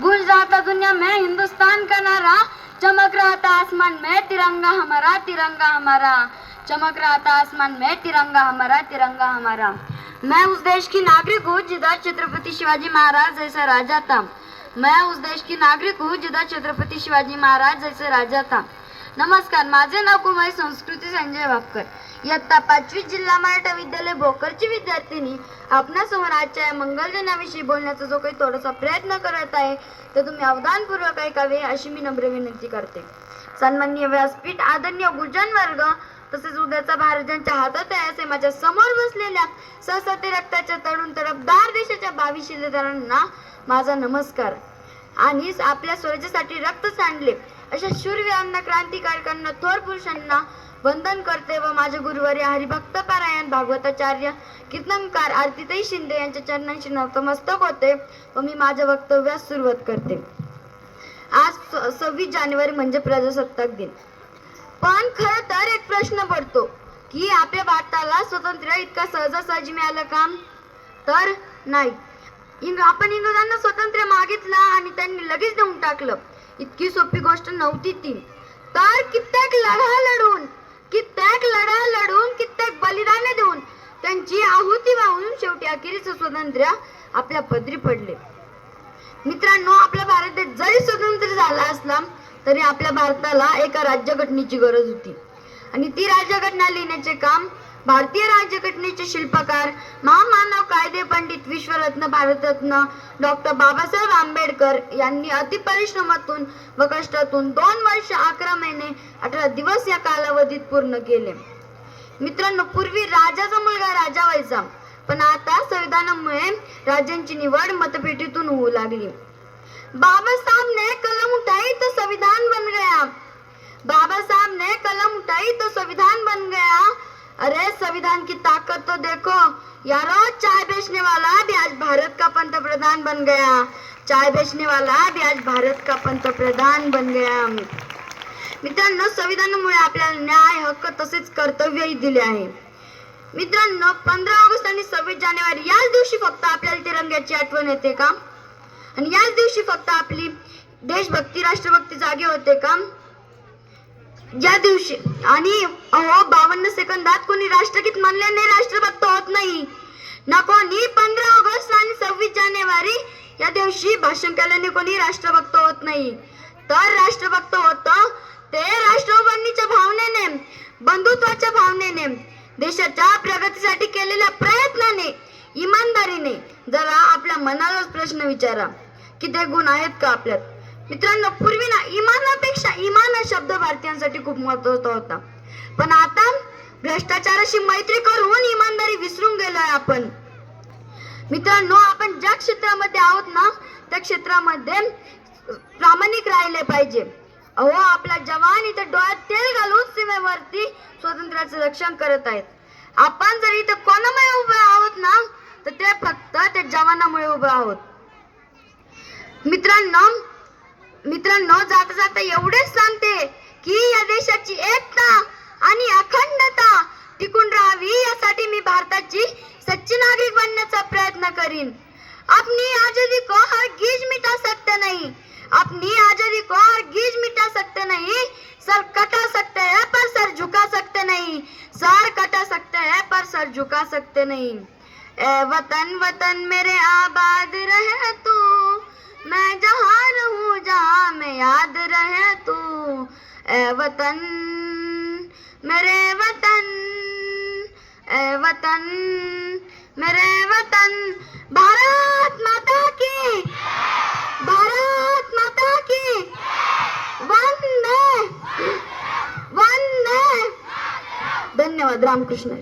गूंज रहा दुनिया में हिंदुस्तान का नारा। चमक रहा था आसमान में तिरंगा हमारा तिरंगा हमारा। चमक रहा था आसमान में तिरंगा हमारा तिरंगा हमारा। मैं उस देश की नागरिक हूँ जिधर छत्रपति शिवाजी महाराज जैसा राजा था। मैं उस देश की नागरिक हूँ जिधर छत्रपति शिवाजी महाराज जैसे राजा था। नमस्कार माझे नाव कुमारी संस्कृती संजय बापकर इयत्ता पाचवी जिल्हा मराठा विद्यालय भोकरची विद्यार्थिनी. आपणासमोर आजच्या या मंगलदिनाविषयी बोलण्याचा जो काही थोडासा प्रयत्न करत आहे तर तुम्ही अवधानपूर्वक ऐकावे अशी मी नम्र विनंती करते. सन्माननीय व्यासपीठ आदरणीय गुरुजन वर्ग तसेच उद्याचा भारत ज्यांच्या हातात आहे असे माझ्यासमोर बसलेल्या सहसते रक्ताच्या तडून तरफदार देशाच्या बावीस शिलेदारांना माझा नमस्कार. आणि आपल्या स्वराज्यासाठी रक्त सांडले. अशा शूरवीरांना क्रांतिकारकांना थोर पुरुषांना वंदन करते व माझे गुरुवारी हरिभक्त पारायण भागवताचार्य कीर्तनकार आरतीताई शिंदे यांच्या चरणांशी नतमस्तक होते व मी माझ्या वक्तव्यास सुरुवात करते. आज स- सव्वीस जानेवारी म्हणजे प्रजासत्ताक दिन. पण खर तर एक प्रश्न पडतो की आपल्या भारताला स्वातंत्र्य इतका सहजासहजी मिळालं का? तर नाही. इंग आपण इंग्रजांना स्वातंत्र्य मागितलं आणि त्यांनी लगेच देऊन टाकलं. इतकी सोपी गोष्ट नव्हती ती. तर कित्येक लढा लढून कित्येक लढा लढून कित्येक बलिदाने देऊन त्यांची आहुती वाहून शेवटी अखेरीचं स्वातंत्र्य आपल्या पदरी पडले. मित्रांनो आपला भारत देश जरी स्वतंत्र झाला असला तरी आपल्या भारताला एका राज्यघटनेची गरज होती. आणि ती राज्यघटना लिहिण्याचे काम भारतीय राज्यघटनेचे शिल्पकार महामानव कायदे पंडित विश्वरत्न भारतरत्न डॉक्टर बाबासाहेब आंबेडकर यांनी अतिपरिश्रमातून व कष्टातून दोन वर्ष अकरा महिने अठरा दिवस या कालावधीत पूर्ण केले. मित्रांनो पूर्वी राजाचा मुलगा राजा व्हायचा पण आता संविधानामुळे राज्यांची निवड मतपेटीतून होऊ लागली. बाबा साहब ने कलम उठाई तो संविधान बन गया बाबा साहब ने कलम उठाई तो संविधान बन गया अरे संविधान की ताकत तो देखो। यारो चाय बेचने वाला भी आज भारत का पंतप्रधान बन गया। चाय बेचने वाला भी आज भारत का पंतप्रधान बन गया। मित्रांनो संविधानामुळे आपल्याला न्याय हक्क तसेच कर्तव्यही दिले आहे. मित्रांनो पंधरा ऑगस्ट आणि सव्वीस जानेवारी याच दिवशी फक्त आपल्याला तिरंग्याची आठवण येते का? आणि याच दिवशी फक्त आपली देशभक्ती राष्ट्रभक्ती जागे होते का? या दिवशी आणि अहो बावन्न सेकंदात कोणी राष्ट्रगीत म्हणल्याने राष्ट्रभक्त होत नाही. ना कोणी पंधरा ऑगस्ट आणि सव्वीस जानेवारी या दिवशी भाषण केल्याने कोणी राष्ट्रभक्त होत नाही. तर राष्ट्रभक्त होत ते राष्ट्रोबंदीच्या भावनेने बंधुत्वाच्या भावनेने देशाच्या प्रगतीसाठी केलेल्या प्रयत्नाने इमानदारीने. जरा आपल्या मनालाच प्रश्न विचारा. की ते गुण आहेत का आपल्यात? मित्रांनो पूर्वी ना इमानापेक्षा इमान हा शब्द भारतीयांसाठी खूप महत्त्वाचा होता. पण आता भ्रष्टाचाराशी मैत्री करून इमानदारी विसरून गेलोय आपण. मित्रांनो आपण ज्या क्षेत्रामध्ये आहोत ना त्या क्षेत्रामध्ये प्रामाणिक राहिले पाहिजे. अहो आपला जवान इथे डोळ्यात तेल घालून सीमेवरती स्वातंत्र्याचं रक्षण करत आहेत. आपण जर इथे कोणामुळे उभे आहोत ना तर ते फक्त त्या जवानामुळे उभे आहोत. मित्रांनो मित्रांनो जाता जाता एवढेच सांगते की या देशाची एकता आणि अखंडता टिकून राहावी यासाठी मी भारताची सच्ची नागरिक बनण्याचा प्रयत्न करीन. अपनी आजादी को हरगिज मिटा सकते नहीं. अपनी आजादी को हर गीज मिटा सकते नहीं. सर कटा सकते हैं पर सर झुका सकते नहीं. सर कटा सकते हैं पर सर झुका सकते नहीं. ए वतन वतन मेरे आबाद रहे तू. वतन मेरे वतन ए वतन मेरे वतन। भारत माता की भारत माता की। वंदे वंदे। धन्यवाद रामकृष्ण।